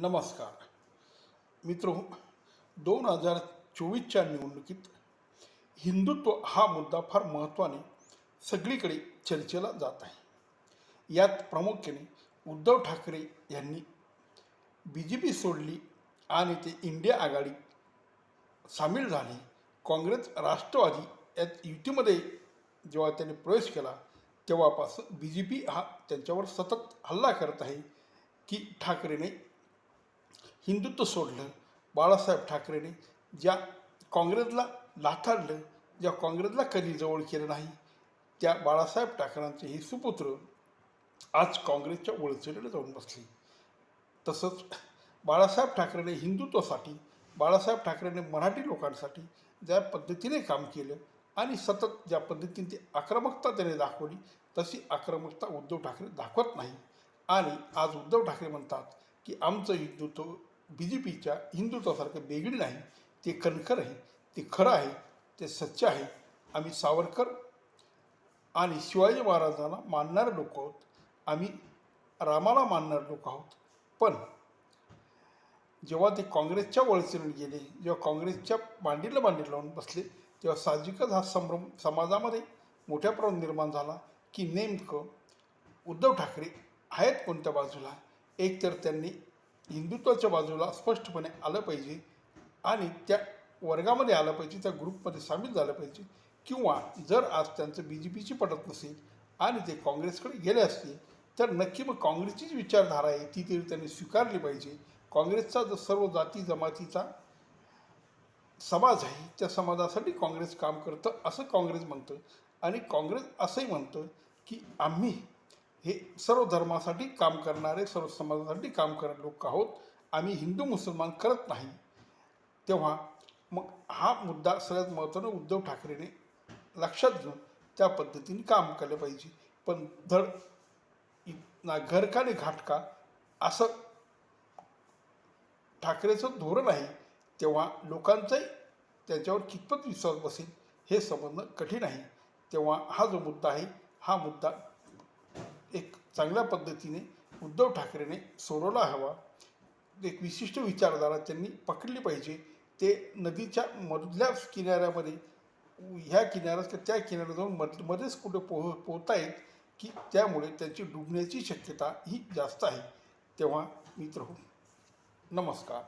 नमस्कार. मित्र दोन हजार चोवीसच्या निवडणुकीत हिंदुत्व हा मुद्दा फार महत्त्वाने सगळीकडे चर्चेला जात आहे. यात प्रामुख्याने उद्धव ठाकरे यांनी बी जे पी सोडली आणि ते इंडिया आघाडी सामील झाले. काँग्रेस राष्ट्रवादी यात युतीमध्ये जेव्हा त्यांनी प्रवेश केला तेव्हापासून बी जे पी हा त्यांच्यावर सतत हल्ला करत आहे की ठाकरेने हिंदुत्व सोडलं बाळासाहेब ठाकरेने ज्या काँग्रेसला लाथाडलं ज्या काँग्रेसला कधी जवळ केलं नाही त्या बाळासाहेब ठाकरेंचे हे सुपुत्र आज काँग्रेसच्या वळचेकडे जाऊन बसले. तसंच बाळासाहेब ठाकरेने हिंदुत्वासाठी बाळासाहेब ठाकरेने मराठी लोकांसाठी ज्या पद्धतीने काम केलं आणि सतत ज्या पद्धतीने ती आक्रमकता त्याने दाखवली तशी आक्रमकता उद्धव ठाकरे दाखवत नाही. आणि आज उद्धव ठाकरे म्हणतात की आमचं हिंदुत्व बी जे पीच्या हिंदुत्वासारखं वेगळी नाही. ते कणखर आहे ते खरं आहे ते सच्च आहे आम्ही सावरकर आणि शिवाजी महाराजांना मानणारे लोक आहोत. आम्ही रामाला मानणारे लोक आहोत. पण जेव्हा ते काँग्रेसच्या वळचेने गेले जेव्हा काँग्रेसच्या मांडीला मांडी लावून बसले तेव्हा साहजिकच हा संभ्रम समाजामध्ये मोठ्या प्रमाणात निर्माण झाला की नेमकं उद्धव ठाकरे आहेत कोणत्या बाजूला? एकतर त्यांनी हिंदुत्वाच्या बाजूला स्पष्टपणे आलं पाहिजे आणि त्या वर्गामध्ये आलं पाहिजे त्या ग्रुपमध्ये सामील झालं पाहिजे. किंवा जर आज त्यांचं बी जे पीची पटत नसेल आणि ते काँग्रेसकडे गेले असतील तर नक्की मग काँग्रेसचीच विचारधारा आहे. ती तरी त्यांनी स्वीकारली पाहिजे. काँग्रेसचा जो सर्व जाती जमातीचा समाज आहे त्या समाजासाठी काँग्रेस काम करतं असं काँग्रेस म्हणतं. आणि काँग्रेस असंही म्हणतं की आम्ही हे सर्व धर्मासाठी काम करणारे सर्व समाजासाठी काम करणारे लोक आहोत. आम्ही हिंदू मुसलमान करत नाही. तेव्हा मग हा मुद्दा सगळ्यात महत्त्वानं उद्धव ठाकरेने लक्षात घेऊन त्या पद्धतीने काम केलं पाहिजे. पण धड ना घर का नाही असं ठाकरेचं धोरण आहे. तेव्हा लोकांचाही त्याच्यावर कितपत विश्वास बसेल हे समजणं कठीण आहे. तेव्हा हा जो मुद्दा आहे हा मुद्दा एक चांगल्या पद्धतीने उद्धव ठाकरेने सोडवला हवा. एक विशिष्ट विचारधारा त्यांनी पकडली पाहिजे. ते नदीच्या मधल्या किनाऱ्यामध्ये ह्या किनाऱ्यात किंवा त्या किनाऱ्यात जाऊन मध मध्येच कुठे पोह पोहता येत की त्यामुळे त्यांची डुबण्याची शक्यता ही जास्त आहे. तेव्हा मित्र हो नमस्कार.